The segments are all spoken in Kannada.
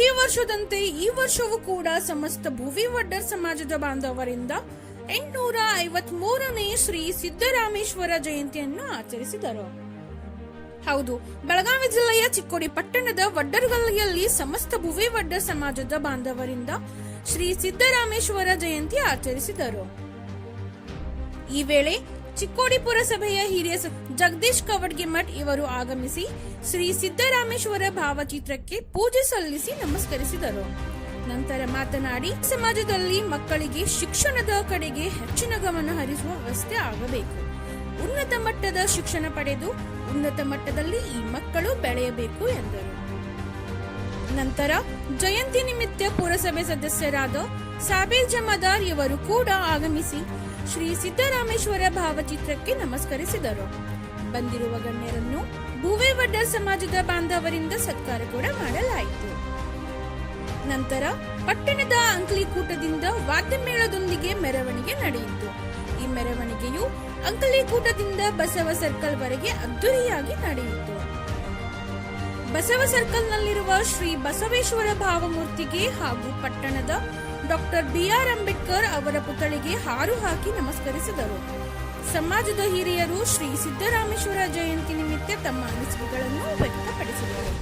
ಪ್ರತಿ ವರ್ಷದಂತೆ ಈ ವರ್ಷವೂ ಕೂಡ ಸಮಸ್ತ ಭುವಿ ವಡ್ಡರ್ ಸಮಾಜದ ಬಾಂಧವರಿಂದ ಎಂಟುನೂರ ಐವತ್ ಮೂರನೇ ಶ್ರೀ ಸಿದ್ದರಾಮೇಶ್ವರ ಜಯಂತಿಯನ್ನು ಆಚರಿಸಿದರು. ಹೌದು, ಬೆಳಗಾವಿ ಜಿಲ್ಲೆಯ ಚಿಕ್ಕೋಡಿ ಪಟ್ಟಣದ ವಡ್ಡರ್ಗಲ್ಲಿಯಲ್ಲಿ ಸಮಸ್ತ ಭುವಿ ವಡ್ಡರ್ ಸಮಾಜದ ಬಾಂಧವರಿಂದ ಶ್ರೀ ಸಿದ್ದರಾಮೇಶ್ವರ ಜಯಂತಿ ಆಚರಿಸಿದರು. ಈ ವೇಳೆ ಚಿಕ್ಕೋಡಿ ಪುರಸಭೆಯ ಹಿರಿಯ ಜಗದೀಶ್ ಕವಡ್ಗೆ ಮಠ್ ಇವರು ಆಗಮಿಸಿ ಶ್ರೀ ಸಿದ್ದರಾಮೇಶ್ವರ ಭಾವಚಿತ್ರಕ್ಕೆ ಪೂಜೆ ಸಲ್ಲಿಸಿ ನಮಸ್ಕರಿಸಿದರು. ನಂತರ ಮಾತನಾಡಿ, ಸಮಾಜದಲ್ಲಿ ಮಕ್ಕಳಿಗೆ ಶಿಕ್ಷಣದ ಕಡೆಗೆ ಹೆಚ್ಚಿನ ಗಮನ ಹರಿಸುವ ವ್ಯವಸ್ಥೆ ಆಗಬೇಕು. ಉನ್ನತ ಮಟ್ಟದ ಶಿಕ್ಷಣ ಪಡೆದು ಉನ್ನತ ಮಟ್ಟದಲ್ಲಿ ಈ ಮಕ್ಕಳು ಬೆಳೆಯಬೇಕು ಎಂದರು. ನಂತರ ಜಯಂತಿ ನಿಮಿತ್ತ ಪುರಸಭೆ ಸದಸ್ಯರಾದ ಸಾಬೀರ್ ಜಮಾದಾರ್ ಇವರು ಕೂಡ ಆಗಮಿಸಿ ಶ್ರೀ ಸಿದ್ದರಾಮೇಶ್ವರ ಭಾವಚಿತ್ರಕ್ಕೆ ನಮಸ್ಕರಿಸಿದರು. ಬಂದಿರುವ ಗಣ್ಯರನ್ನು ಭೂವೇವಡ್ಡ ಸಮಾಜದ ಬಾಂಧವರಿಂದ ಸತ್ಕಾರ ಕೂಡ ಮಾಡಲಾಯಿತು. ನಂತರ ಪಟ್ಟಣದ ಅಂಕಲಿಕೂಟದಿಂದ ವಾದ್ಯಮೇಳದೊಂದಿಗೆ ಮೆರವಣಿಗೆ ನಡೆಯಿತು. ಈ ಮೆರವಣಿಗೆಯು ಅಂಕಲಿಕೂಟದಿಂದ ಬಸವ ಸರ್ಕಲ್ ವರೆಗೆ ಅದ್ದೂರಿಯಾಗಿ ನಡೆಯಿತು. ಬಸವ ಸರ್ಕಲ್ನಲ್ಲಿರುವ ಶ್ರೀ ಬಸವೇಶ್ವರ ಭಾವಮೂರ್ತಿಗೆ ಹಾಗೂ ಪಟ್ಟಣದ ಡಾಕ್ಟರ್ ಬಿಆರ್ ಅಂಬೇಡ್ಕರ್ ಅವರ ಪುತ್ಥಳಿಗೆ ಹಾರು ಹಾಕಿ ನಮಸ್ಕರಿಸಿದರು. ಸಮಾಜದ ಹಿರಿಯರು ಶ್ರೀ ಸಿದ್ದರಾಮೇಶ್ವರ ಜಯಂತಿ ನಿಮಿತ್ತ ತಮ್ಮ ಅನಿಸಿಕೆಗಳನ್ನು ವ್ಯಕ್ತಪಡಿಸಿದರು.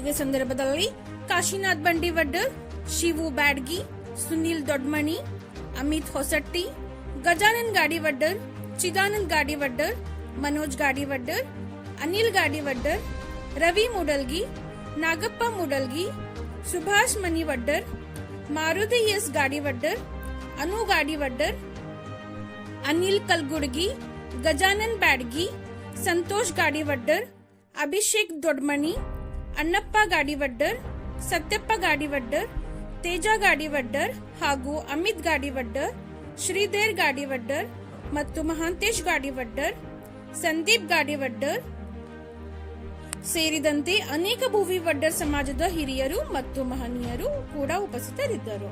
ಇದೇ ಸಂದರ್ಭದಲ್ಲಿ ಕಾಶಿನಾಥ್ ಬಂಡಿವಡ್ಡರ್, ಶಿವು ಬ್ಯಾಡ್ಗಿ, ಸುನಿಲ್ ದೊಡ್ಮಣಿ, ಅಮಿತ್ ಹೊಸಟ್ಟಿ, ಗಜಾನನ್ ಗಾಡಿವಡ್ಡರ್, ಚಿದಾನಂದ್ ಗಾಡಿವಡ್ಡರ್, ಮನೋಜ್ ಗಾಡಿವಡ್ಡರ್, ಅನಿಲ್ ಗಾಡಿವಡ್ಡರ್, ರವಿ ಮೂಡಲ್ಗಿ, ನಾಗಪ್ಪ ಮೂಡಲ್ಗಿ, ಸುಭಾಷ್ ಮನಿವಡ್ಡರ್ ಮಾರುತಿ ಎಸ್ ಗಾಡಿವಡ್ಡರ್ ಅನು ಗಾಡಿವಡ್ಡರ್ ಅನಿಲ್ ಕಲ್ಗುಡ್ಗಿ, ಗಜಾನನ್ ಬ್ಯಾಡ್ಗಿ, ಸಂತೋಷ್ ಗಾಡಿವಡ್ಡರ್ ಅಭಿಷೇಕ್ ದೊಡ್ಮಣಿ, ಅಣ್ಣಪ್ಪ ಗಾಡಿವಡ್ಡರ್ ಸತ್ಯಪ್ಪ ಗಾಡಿವಡ್ಡರ್ ತೇಜ ಗಾಡಿವಡ್ಡರ್ ಹಾಗೂ ಅಮಿತ್ ಗಾಡಿವಡ್ಡರ್ ಶ್ರೀಧರ್ ಗಾಡಿವಡ್ಡರ್ ಮತ್ತು ಮಹಾಂತೇಶ್ ಗಾಡಿವಡ್ಡರ್ ಸಂದೀಪ್ ಗಾಡಿವಡ್ಡರ್ ಸೇರಿದಂತೆ ಅನೇಕ ಭೂವಿ ವಡ್ಡರ್ ಸಮಾಜದ ಹಿರಿಯರು ಮತ್ತು ಮಹನೀಯರು ಕೂಡ ಉಪಸ್ಥಿತರಿದ್ದರು.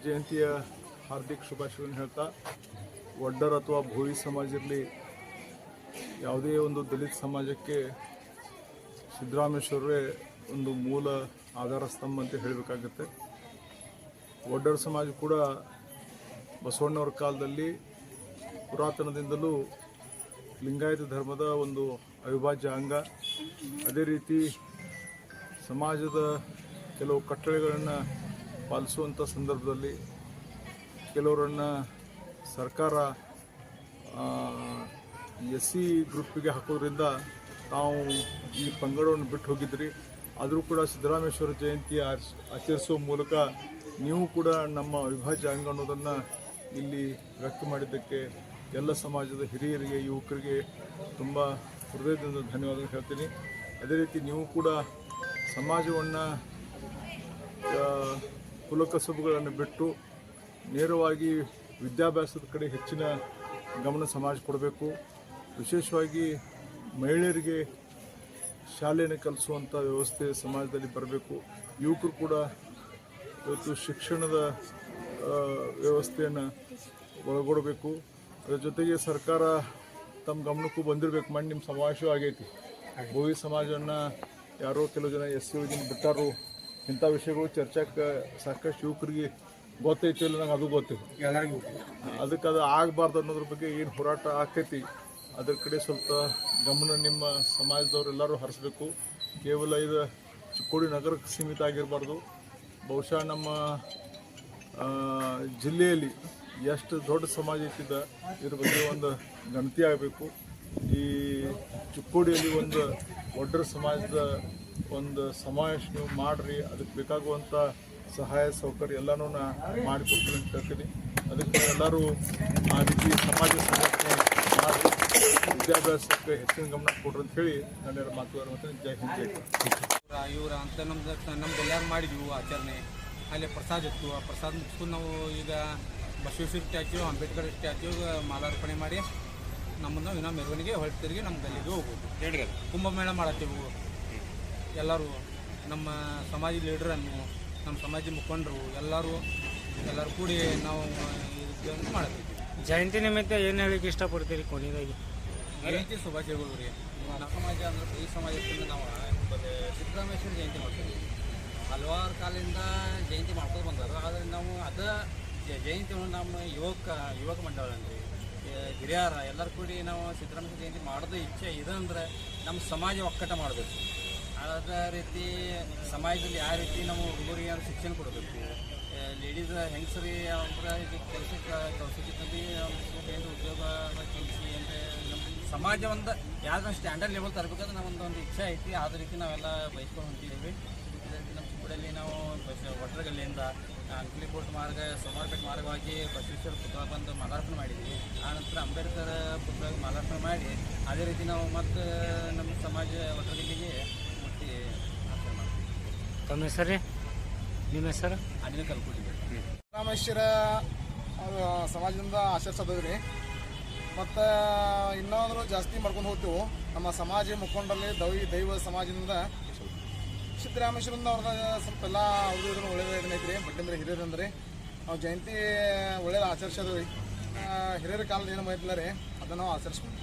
ಜಯಂತಿಯ ಹಾರ್ದಿಕ ಶುಭಾಶಯವನ್ನು ಹೇಳ್ತಾ ಒಡ್ಡರ್ ಅಥವಾ ಭೋವಿ ಸಮಾಜ ಇರಲಿ, ಯಾವುದೇ ಒಂದು ದಲಿತ ಸಮಾಜಕ್ಕೆ ಸಿದ್ದರಾಮೇಶ್ವರವೇ ಒಂದು ಮೂಲ ಆಧಾರ ಸ್ತಂಭ ಅಂತ ಹೇಳಬೇಕಾಗತ್ತೆ. ಒಡ್ಡರ್ ಸಮಾಜ ಕೂಡ ಬಸವಣ್ಣವರ ಕಾಲದಲ್ಲಿ ಪುರಾತನದಿಂದಲೂ ಲಿಂಗಾಯತ ಧರ್ಮದ ಒಂದು ಅವಿಭಾಜ್ಯ ಅಂಗ. ಅದೇ ರೀತಿ ಸಮಾಜದ ಕೆಲವು ಕಟ್ಟಳೆಗಳನ್ನು ಪಾಲಿಸುವಂಥ ಸಂದರ್ಭದಲ್ಲಿ ಕೆಲವರನ್ನು ಸರ್ಕಾರ ಎಸ್ ಸಿ ಗ್ರೂಪಿಗೆ ಹಾಕೋದ್ರಿಂದ ತಾವು ಈ ಪಂಗಡವನ್ನು ಬಿಟ್ಟು ಹೋಗಿದ್ರಿ. ಆದರೂ ಕೂಡ ಸಿದ್ದರಾಮೇಶ್ವರ ಜಯಂತಿ ಆಚ- ಆಚರಿಸುವ ಮೂಲಕ ನೀವು ಕೂಡ ನಮ್ಮ ಅವಿಭಾಜ್ಯ ಅಂಗ ಅನ್ನೋದನ್ನು ಇಲ್ಲಿ ವ್ಯಕ್ತ ಮಾಡಿದ್ದಕ್ಕೆ ಎಲ್ಲ ಸಮಾಜದ ಹಿರಿಯರಿಗೆ, ಯುವಕರಿಗೆ ತುಂಬ ಹೃದಯದಿಂದ ಧನ್ಯವಾದ ಹೇಳ್ತೀನಿ. ಅದೇ ರೀತಿ ನೀವು ಕೂಡ ಸಮಾಜವನ್ನು ಕುಲಕಸಬುಗಳನ್ನು ಬಿಟ್ಟು ನೇರವಾಗಿ ವಿದ್ಯಾಭ್ಯಾಸದ ಕಡೆ ಹೆಚ್ಚಿನ ಗಮನ ಸಮಾಜ ಕೊಡಬೇಕು. ವಿಶೇಷವಾಗಿ ಮಹಿಳೆಯರಿಗೆ ಶಾಲೆಯನ್ನು ಕಲಿಸುವಂಥ ವ್ಯವಸ್ಥೆ ಸಮಾಜದಲ್ಲಿ ಬರಬೇಕು. ಯುವಕರು ಕೂಡ ಇವತ್ತು ಶಿಕ್ಷಣದ ವ್ಯವಸ್ಥೆಯನ್ನು ಒಳಗೊಡಬೇಕು. ಅದರ ಜೊತೆಗೆ ಸರ್ಕಾರ ತಮ್ಮ ಗಮನಕ್ಕೂ ಬಂದಿರಬೇಕು. ಮಾಡಿ ನಿಮ್ಮ ಸಮಾವೇಶವೂ ಆಗೈತಿ. ಭೋವಿ ಸಮಾಜವನ್ನು ಯಾರೋ ಕೆಲವು ಜನ ಎಸ್ ಸಿ ಜನ ಬಿಟ್ಟಾರು. ಇಂಥ ವಿಷಯಗಳು ಚರ್ಚೆಗೆ ಸಾಕಷ್ಟು ಯುವಕರಿಗೆ ಗೊತ್ತೈತಿ ಇಲ್ಲ ನಂಗೆ ಅದು ಗೊತ್ತಿಲ್ಲ ಎಲ್ಲರಿಗೂ ಅದಕ್ಕೆ ಅದು ಆಗಬಾರ್ದು ಅನ್ನೋದ್ರ ಬಗ್ಗೆ ಏನು ಹೋರಾಟ ಆಗ್ತೈತಿ. ಅದ್ರ ಕಡೆ ಸ್ವಲ್ಪ ಗಮನ ನಿಮ್ಮ ಸಮಾಜದವ್ರು ಎಲ್ಲರೂ ಹರಿಸ್ಬೇಕು. ಕೇವಲ ಇದು ಚಿಕ್ಕೋಡಿ ನಗರಕ್ಕೆ ಸೀಮಿತ ಆಗಿರಬಾರ್ದು. ಬಹುಶಃ ನಮ್ಮ ಜಿಲ್ಲೆಯಲ್ಲಿ ಎಷ್ಟು ದೊಡ್ಡ ಸಮಾಜ ಇಟ್ಟಿದ್ದ ಇದ್ರ ಬಗ್ಗೆ ಒಂದು ಗಣತಿ ಆಗಬೇಕು. ಈ ಚಿಕ್ಕೋಡಿಯಲ್ಲಿ ಒಂದು ಒಡ್ಡರ ಸಮಾಜದ ಒಂದು ಸಮಾವೇಶ ನೀವು ಮಾಡಿರಿ ಅದಕ್ಕೆ ಬೇಕಾಗುವಂಥ ಸಹಾಯ ಸೌಕರ್ಯ ಎಲ್ಲನೂ ನಾ ಮಾಡಿಕೊಡ್ತೀನಿ ಅಂತ ಹೇಳ್ತೀನಿ. ಅದಕ್ಕೆ ಎಲ್ಲರೂ ಆ ರೀತಿ ಸಮಾಜ ಸಂಘಟನೆ ಮಾಡಿ ವಿದ್ಯಾಭ್ಯಾಸಕ್ಕೆ ಹೆಚ್ಚಿನ ಗಮನ ಕೊಡ್ರಿ ಅಂತ ಹೇಳಿ ನನ್ನ ಮಾತುಗಳನ್ನು ಮತ್ತೆ ಜೈ ಹಿಂದ್ ಜೈ ಇವರ ಅಂತ ನಮ್ದು ನಮ್ದು ಎಲ್ಲಾರು ಮಾಡಿದ್ವಿ ಆಚರಣೆ. ಅಲ್ಲಿ ಪ್ರಸಾದ ಇತ್ತು. ಆ ಪ್ರಸಾದ ಮುಗಿಸ್ಕೊಂಡು ನಾವು ಈಗ ಬಸವೇಶ್ವರ ಸ್ಟ್ಯಾಚ್ಯೂ ಅಂಬೇಡ್ಕರ್ ಸ್ಟ್ಯಾಚ್ಯೂ ಮಾಲಾರ್ಪಣೆ ಮಾಡಿ ನಮ್ಮನ್ನು ಇನ್ನೂ ಮೆರವಣಿಗೆ ಹೊಳ್ಳಿ ನಮ್ಮ ಗಲ್ಲಿಗೆ ಹೋಗ್ಬೋದು. ಕುಂಭಮೇಳ ಮಾಡತ್ತೀವಿ ಎಲ್ಲರೂ ನಮ್ಮ ಸಮಾಜ ಲೀಡ್ರನ್ನು ನಮ್ಮ ಸಮಾಜ ಮುಖಂಡರು ಎಲ್ಲರೂ ಎಲ್ಲರೂ ಕೂಡಿ ನಾವು ಇದನ್ನು ಮಾಡಬೇಕು. ಜಯಂತಿ ನಿಮಿತ್ತ ಏನು ಹೇಳಿಕ್ಕೆ ಇಷ್ಟಪಡ್ತೀರಿ ಕೊನೆಯದಾಗಿ? ಜಯಂತಿ ಶುಭಾಶಯಗಳು ರೀ. ನಮ್ಮ ಸಮಾಜ ಅಂದ್ರೆ ಈ ಸಮಾಜದಿಂದ ನಾವು ಸಿದ್ದರಾಮೇಶ್ವರ ಜಯಂತಿ ಮಾಡ್ತೀವಿ. ಹಲವಾರು ಕಾಲದಿಂದ ಜಯಂತಿ ಮಾಡ್ಕೊಂಡು ಬಂದರು ಆದರೆ ನಾವು ಅದ ಜಯಂತಿ ಜಯಂತಿಯನ್ನು ನಮ್ಮ ಯುವಕ ಯುವಕ ಮಂಡಳ ಅಂದ್ರೆ ಹಿರಿಯರ ಎಲ್ಲರೂ ಕೂಡಿ ನಾವು ಸಿದ್ದರಾಮೇಶ್ವರ ಜಯಂತಿ ಮಾಡೋದು ಇಚ್ಛೆ ಇದೆ ಅಂದ್ರೆ ನಮ್ಮ ಸಮಾಜ ಒಕ್ಕಟ ಮಾಡಬೇಕು. ಅದೇ ರೀತಿ ಸಮಾಜದಲ್ಲಿ ಯಾವ ರೀತಿ ನಾವು ಹುಡುಗರಿಗೆ ಶಿಕ್ಷಣ ಕೊಡಬೇಕು. ಲೇಡೀಸ್ ಹೆಂಗಸರಿ ಅಂದ್ರೆ ಈಗ ಕೆಲಸಕ್ಕೆ ಕೌಶಲ್ಯದಲ್ಲಿ ಏನು ಉದ್ಯೋಗ ಕೆಲಸ ಅಂದರೆ ನಮ್ಮ ಸಮಾಜ ಒಂದು ಯಾವ್ದೊಂದು ಸ್ಟ್ಯಾಂಡರ್ಡ್ ಲೆವೆಲ್ ತರಬೇಕಂದ್ರೆ ನಮ್ಮೊಂದು ಒಂದು ಇಚ್ಛೆ ಐತಿ. ಅದೇ ರೀತಿ ನಾವೆಲ್ಲ ಬಯಸ್ಕೊಂಡು ಹೊಂಟಿದ್ದೀವಿ. ನಮ್ಮ ಚಿಕ್ಕೂಡಲ್ಲಿ ನಾವು ಬಸ್ ಒಟ್ರಗಲ್ಲಿಯಿಂದ ಅಂಕ್ಲಿಕೋಟ್ ಮಾರ್ಗ ಸೋಮಾರ್ಪೇಟ್ ಮಾರ್ಗವಾಗಿ ಬಸವೇಶ್ವರ ಪುತ್ರ ಬಂದು ಮಾಲಾರ್ಪಣೆ ಮಾಡಿದ್ದೀವಿ. ಆನಂತರ ಅಂಬೇಡ್ಕರ್ ಪುತ್ರ ಮಾಲಾರ್ಪಣೆ ಮಾಡಿ, ಅದೇ ರೀತಿ ನಾವು ಮತ್ತೆ ನಮ್ಮ ಸಮಾಜ ಒಟ್ರಗಲ್ಲಿಗೆ ತಮ್ಮ ಹೆಸರು? ರೀ ನಿಮ್ಮ ಹೆಸರು? ಅನಿಲ್ ರಾಮೇಶ್ವರ ಅವ್ರ ಸಮಾಜದಿಂದ ಆಚರಿಸೋದ್ರಿ ಮತ್ತು ಇನ್ನಾದರೂ ಜಾಸ್ತಿ ಮಾಡ್ಕೊಂಡು ಹೋಗ್ತೀವಿ. ನಮ್ಮ ಸಮಾಜ ಮುಖಂಡಲ್ಲಿ ದೈವ ದೈವ ಸಮಾಜದಿಂದ ಸಿದ್ದರಾಮೇಶ್ವರಿಂದ ಅವ್ರನ್ನ ಸ್ವಲ್ಪ ಎಲ್ಲ ಅವ್ರದ್ದು ಇದನ್ನು ಒಳ್ಳೇದು ಇದನ್ನೈತ್ರಿ ಬಟ್ಟಂದ್ರೆ ಹಿರಿಯರಂದ್ರೆ ನಾವು ಜಯಂತಿ ಒಳ್ಳೇದು ಆಚರಿಸೋದು ರೀ ಹಿರಿಯರ ಕಾಲದ ಏನು ಮಾಡಿಲ್ಲ ರೀ ಅದನ್ನು ನಾವು ಆಚರಿಸ್ಕೊಂಡು